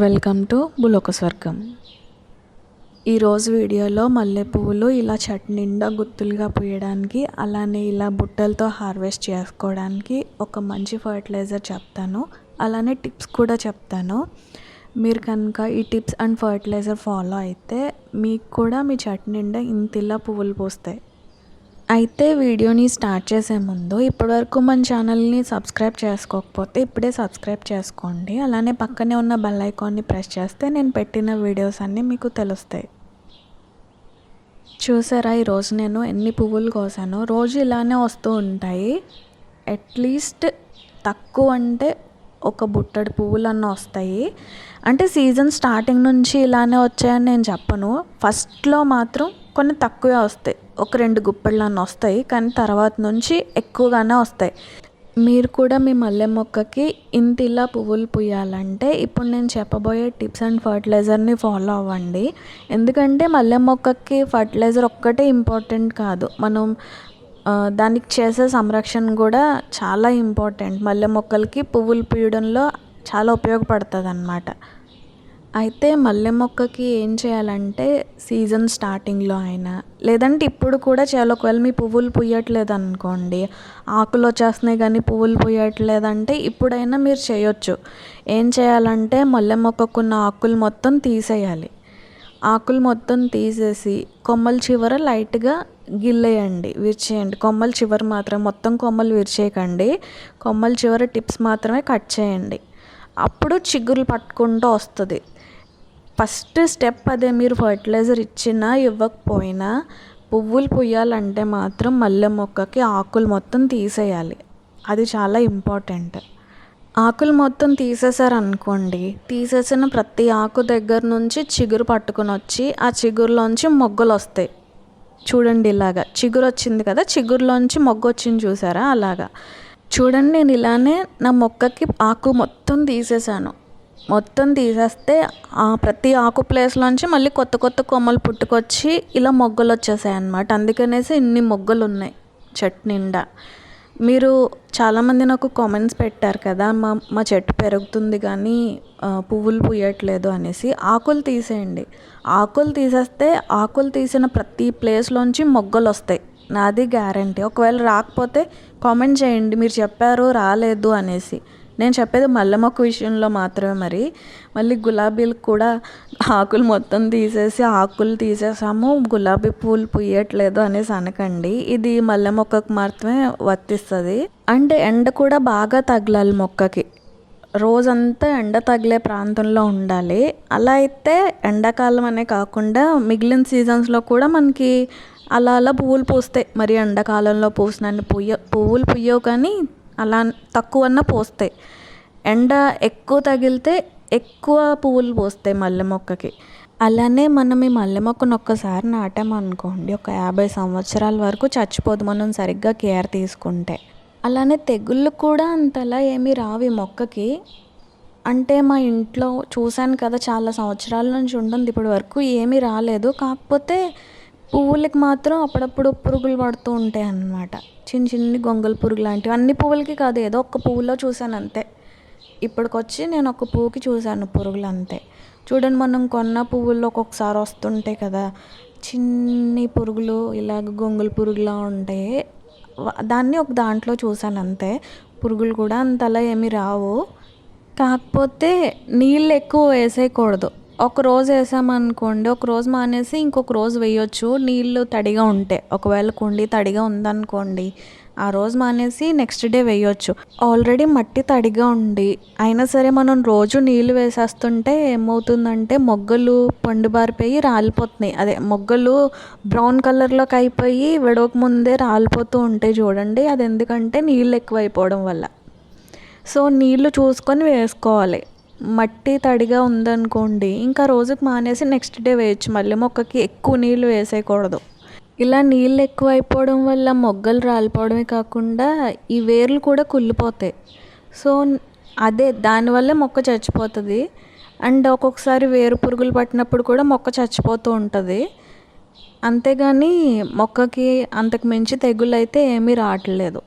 Welcome to బులోక స్వర్గం. ఈరోజు వీడియోలో మల్లె పువ్వులు ఇలా చట్ నిండా గుత్తులుగా పూయడానికి అలానే ఇలా బుట్టలతో హార్వెస్ట్ చేసుకోవడానికి ఒక మంచి ఫర్టిలైజర్ చెప్తాను. అలానే టిప్స్ కూడా చెప్తాను. మీరు కనుక ఈ టిప్స్ అండ్ ఫర్టిలైజర్ ఫాలో అయితే మీకు కూడా మీ చట్ నిండా ఇంతిలా పువ్వులు పూస్తాయి. అయితే వీడియోని స్టార్ట్ చేసే ముందు ఇప్పటివరకు మన ఛానల్ని సబ్స్క్రైబ్ చేసుకోకపోతే ఇప్పుడే సబ్స్క్రైబ్ చేసుకోండి. అలానే పక్కనే ఉన్న బెల్ ఐకాన్ని ప్రెస్ చేస్తే నేను పెట్టిన వీడియోస్ అన్నీ మీకు తెలుస్తాయి. చూసారా ఈరోజు నేను ఎన్ని పువ్వులు కోసాను? రోజు ఇలానే వస్తూ ఉంటాయి. అట్లీస్ట్ తక్కువ అంటే ఒక బుట్టడి పువ్వులన్న వస్తాయి. అంటే సీజన్ స్టార్టింగ్ నుంచి ఇలానే వచ్చాయని నేను చెప్పను. ఫస్ట్లో మాత్రం కొన్ని తక్కువే వస్తాయి. ఒక రెండు గుప్పెళ్ళన్న వస్తాయి కానీ తర్వాత నుంచి ఎక్కువగానే వస్తాయి. మీరు కూడా మీ మల్లె మొక్కకి ఇంతిలా పువ్వులు పూయాలంటే ఇప్పుడు నేను చెప్పబోయే టిప్స్ అండ్ ఫర్టిలైజర్ని ఫాలో అవ్వండి. ఎందుకంటే మల్లె మొక్కకి ఫర్టిలైజర్ ఒక్కటే ఇంపార్టెంట్ కాదు. మనం దానికి చేసే సంరక్షణ కూడా చాలా ఇంపార్టెంట్. మల్లె మొక్కలకి పువ్వులు పూయడంలో చాలా ఉపయోగపడుతుంది అన్నమాట అయితే మల్లె మొక్కకి ఏం చేయాలంటే సీజన్ స్టార్టింగ్లో అయినా లేదంటే ఇప్పుడు కూడా చేయాలి. ఒకవేళ మీ పువ్వులు పుయ్యట్లేదు అనుకోండి ఆకులు వచ్చేస్తున్నాయి కానీ పువ్వులు పుయ్యట్లేదంటే ఇప్పుడైనా మీరు చేయొచ్చు. ఏం చేయాలంటే మల్లె మొక్కకున్న ఆకులు మొత్తం తీసేయాలి. ఆకులు మొత్తం తీసేసి కొమ్మల చివర లైట్గా గిల్లేయండి విరిచేయండి. కొమ్మల చివర మాత్రం మొత్తం కొమ్మలు విరిచేయకండి. కొమ్మల చివర టిప్స్ మాత్రమే కట్ చేయండి. అప్పుడు చిగురు పట్టుకుంటూ వస్తుంది. ఫస్ట్ స్టెప్ అదే మీరు ఫర్టిలైజర్ ఇచ్చినా ఇవ్వకపోయినా పువ్వులు పుయ్యాలంటే మాత్రం మల్లె మొక్కకి ఆకులు మొత్తం తీసేయాలి. అది చాలా ఇంపార్టెంట్. ఆకులు మొత్తం తీసేశారనుకోండి తీసేసిన ప్రతి ఆకు దగ్గర నుంచి చిగురు పట్టుకొని వచ్చి ఆ చిగురులోంచి మొగ్గలు వస్తాయి చూడండి ఇలాగా చిగురు వచ్చింది కదా చిగురులోంచి మొగ్గ వచ్చింది చూసారా? అలాగా. చూడండి నేను ఇలానే నా మొక్కకి ఆకు మొత్తం తీసేసాను మొత్తం తీసేస్తే ఆ ప్రతి ఆకు ప్లేస్లోంచి మళ్ళీ కొత్త కొత్త కొమ్మలు పుట్టుకొచ్చి ఇలా మొగ్గలు వచ్చేసాయి అన్నమాట అందుకనేసి ఇన్ని మొగ్గలు ఉన్నాయి చెట్టు నిండా. మీరు చాలామంది నాకు కామెంట్స్ పెట్టారు కదా మా మా చెట్టు పెరుగుతుంది కానీ పువ్వులు పూయట్లేదు అనేసి. ఆకులు తీసేయండి. ఆకులు తీసేస్తే ఆకులు తీసిన ప్రతి ప్లేస్లోంచి మొగ్గలు వస్తాయి. నాది గ్యారంటీ ఒకవేళ రాకపోతే కామెంట్ చేయండి. మీరు చెప్పారు రాలేదు అనేసి. నేను చెప్పేది మల్లె మొక్క విషయంలో మాత్రమే మరి. మళ్ళీ గులాబీలు కూడా ఆకులు మొత్తం తీసేసి ఆకులు తీసేసాము. గులాబీ పూలు పూయట్లేదు అనేసి అనకండి. ఇది మల్లె మొక్కకు మాత్రమే వర్తిస్తుంది. అంటే ఎండ కూడా బాగా తగలాలి మొక్కకి. రోజంతా ఎండ తగిలే ప్రాంతంలో ఉండాలి. అలా అయితే ఎండాకాలం అనే కాకుండా మిగిలిన సీజన్స్లో కూడా మనకి అలా అలా పువ్వులు పూస్తాయి. మరి ఎండాకాలంలో పూసినన్ని పుయ్య పువ్వులు పుయ్యవు కానీ అలా తక్కువన్న పూస్తాయి. ఎండ ఎక్కువ తగిలితే ఎక్కువ పువ్వులు పూస్తాయి మల్లె మొక్కకి. అలానే మనం ఈ మల్లె మొక్కను ఒక్కసారి నాటామనుకోండి ఒక యాభై సంవత్సరాల వరకు చచ్చిపోదు. మనం సరిగ్గా కేర్ తీసుకుంటే. అలానే తెగుళ్ళు కూడా అంతలా ఏమీ రావు ఈ మొక్కకి. అంటే మా ఇంట్లో చూశాను కదా చాలా సంవత్సరాల నుంచి ఉంటుంది. ఇప్పటి వరకు ఏమీ రాలేదు. కాకపోతే పువ్వులకి మాత్రం అప్పుడప్పుడు పురుగులు పడుతూ ఉంటాయి అన్నమాట. చిన్న చిన్ని గొంగల్ పురుగు లాంటివి. అన్ని పువ్వులకి కాదు ఏదో ఒక్క పువ్వులో చూశాను అంతే. ఇప్పటికొచ్చి నేను ఒక పువ్వుకి చూశాను పురుగులు అంతే. చూడండి మనం కొన్న పువ్వుల్లో ఒక్కొక్కసారి వస్తుంటాయి కదా చిన్ని పురుగులు ఇలాగ గొంగుల పురుగులా ఉంటాయి దాన్ని ఒక దాంట్లో చూశాను అంతే. పురుగులు కూడా అంతలా ఏమీ రావు. కాకపోతే నీళ్ళు ఎక్కువ వేసేయకూడదు. ఒక రోజు వేసామనుకోండి ఒక రోజు మానేసి ఇంకొక రోజు వేయొచ్చు. నీళ్ళు తడిగా ఉంటే ఒకవేళ కుండీ తడిగా ఉందనుకోండి ఆ రోజు మానేసి నెక్స్ట్ డే వేయొచ్చు. ఆల్రెడీ మట్టి తడిగా ఉండి అయినా సరే మనం రోజు నీళ్ళు వేసేస్తుంటే ఏమవుతుందంటే మొగ్గలు పండుబారిపోయి రాలిపోతున్నాయి. అదే మొగ్గలు బ్రౌన్ కలర్లోకి అయిపోయి విడవక ముందే రాలిపోతూ ఉంటాయి చూడండి. అది ఎందుకంటే నీళ్ళు ఎక్కువైపోవడం వల్ల. సో నీళ్ళు చూసుకొని వేసుకోవాలి. మట్టి తడిగా ఉందనుకోండి ఇంకా రోజుకి మానేసి నెక్స్ట్ డే వేయచ్చు. మళ్ళీ మొక్కకి ఎక్కువ నీళ్ళు వేసేయకూడదు. ఇలా నీళ్ళు ఎక్కువ అయిపోవడం వల్ల మొగ్గలు రాలిపోవడమే కాకుండా ఈ వేర్లు కూడా కుళ్ళిపోతాయి. సో అదే దానివల్లే మొక్క చచ్చిపోతుంది. అండ్ ఒక్కొక్కసారి వేరు పురుగులు పట్టినప్పుడు కూడా మొక్క చచ్చిపోతూ ఉంటుంది. అంతేగాని మొక్కకి అంతకు మించి తెగులు అయితే ఏమీ రావట్లేదు.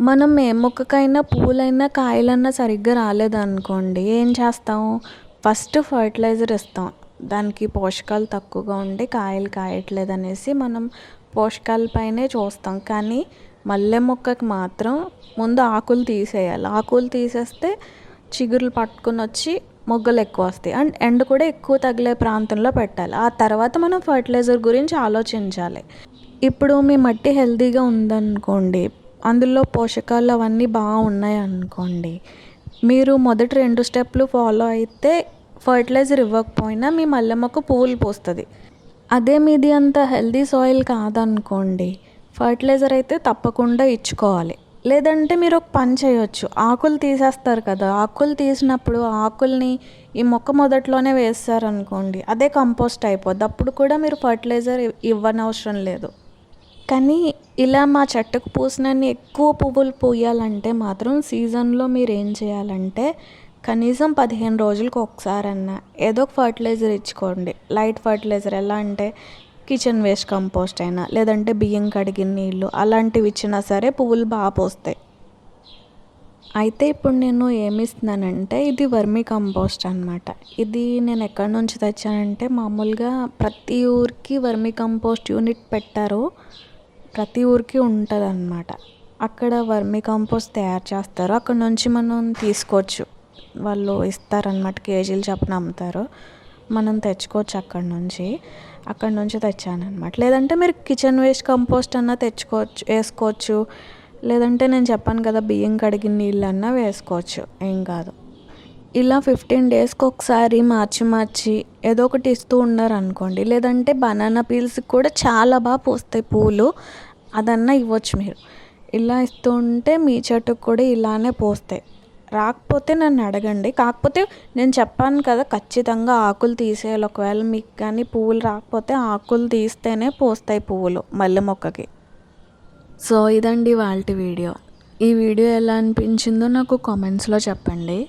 మనం ఏ మొక్కకైనా పూలైనా కాయలన్నా సరిగ్గా రాలేదనుకోండి ఏం చేస్తాం? ఫస్ట్ ఫర్టిలైజర్ ఇస్తాం. దానికి పోషకాలు తక్కువగా ఉండి కాయలు కాయట్లేదు అనేసి మనం పోషకాల పైనే చూస్తాం. కానీ మల్లె మొక్కకి మాత్రం ముందు ఆకులు తీసేయాలి. ఆకులు తీసేస్తే చిగురులు పట్టుకుని వచ్చి మొగ్గలు ఎక్కువ వస్తాయి. అండ్ ఎండ కూడా ఎక్కువ తగిలే ప్రాంతంలో పెట్టాలి. ఆ తర్వాత మనం ఫర్టిలైజర్ గురించి ఆలోచించాలి. ఇప్పుడు మీ మట్టి హెల్తీగా ఉందనుకోండి అందులో పోషకాలు అవన్నీ బాగా ఉన్నాయనుకోండి మీరు మొదటి రెండు స్టెప్లు ఫాలో అయితే ఫర్టిలైజర్ ఇవ్వకపోయినా మీ మల్లె మొక్క పువ్వులు పోస్తుంది. అదే మీది అంత హెల్దీ సాయిల్ కాదనుకోండి ఫర్టిలైజర్ అయితే తప్పకుండా ఇచ్చుకోవాలి. లేదంటే మీరు ఒక పని చేయొచ్చు. ఆకులు తీసేస్తారు కదా ఆకులు తీసినప్పుడు ఆకుల్ని ఈ మొక్క మొదట్లోనే వేస్తారనుకోండి అదే కంపోస్ట్ అయిపోద్ది. అప్పుడు కూడా మీరు ఫర్టిలైజర్ ఇవ్వనవసరం లేదు. కానీ ఇలా మా చెట్టుకు పూసినన్ని ఎక్కువ పువ్వులు పూయాలంటే మాత్రం సీజన్లో మీరు ఏం చేయాలంటే కనీసం పదిహేను రోజులకు ఒకసారన్నా ఏదో ఒక ఫర్టిలైజర్ ఇచ్చుకోండి. లైట్ ఫర్టిలైజర్ ఎలా అంటే కిచెన్ వేస్ట్ కంపోస్ట్ అయినా లేదంటే బియ్యం కడిగిన నీళ్ళు అలాంటివి ఇచ్చినా సరే పువ్వులు బాగా పోస్తాయి. అయితే ఇప్పుడు నేను ఏమిస్తున్నానంటే ఇది వర్మీ కంపోస్ట్ అనమాట ఇది నేను ఎక్కడి నుంచి తెచ్చానంటే మామూలుగా ప్రతి ఊరికి వర్మీ కంపోస్ట్ యూనిట్ పెట్టారు. ప్రతి ఊరికి ఉంటుంది అక్కడ వర్మీ కంపోస్ట్ తయారు చేస్తారు. అక్కడ నుంచి మనం తీసుకోవచ్చు. వాళ్ళు ఇస్తారనమాట కేజీలు చొప్పున అమ్ముతారు. మనం తెచ్చుకోవచ్చు అక్కడ నుంచి. అక్కడ నుంచి తెచ్చాను అనమాట లేదంటే మీరు కిచెన్ వేస్ట్ కంపోస్ట్ అన్నా తెచ్చుకోవచ్చు వేసుకోవచ్చు. లేదంటే నేను చెప్పాను కదా బియ్యం కడిగిన నీళ్ళన్నా వేసుకోవచ్చు. ఏం కాదు. ఇలా ఫిఫ్టీన్ డేస్కి ఒకసారి మార్చి మార్చి ఏదో ఒకటి ఇస్తూ ఉన్నారు అనుకోండి లేదంటే బనానా పీల్స్కి కూడా చాలా బాగా పూస్తాయి పూలు. అదన్నా ఇవ్వచ్చు మీరు. ఇలా ఇస్తూ ఉంటే మీ చెట్టుకు కూడా ఇలానే పోస్తాయి. రాకపోతే నన్ను అడగండి. కాకపోతే నేను చెప్పాను కదా ఖచ్చితంగా ఆకులు తీసేయాలి. ఒకవేళ మీకు కానీ పువ్వులు రాకపోతే ఆకులు తీస్తేనే పోస్తాయి పువ్వులు మల్లె మొక్కకి. సో ఇదండి వాళ్ళ వీడియో. ఈ వీడియో ఎలా అనిపించిందో నాకు కామెంట్స్లో చెప్పండి.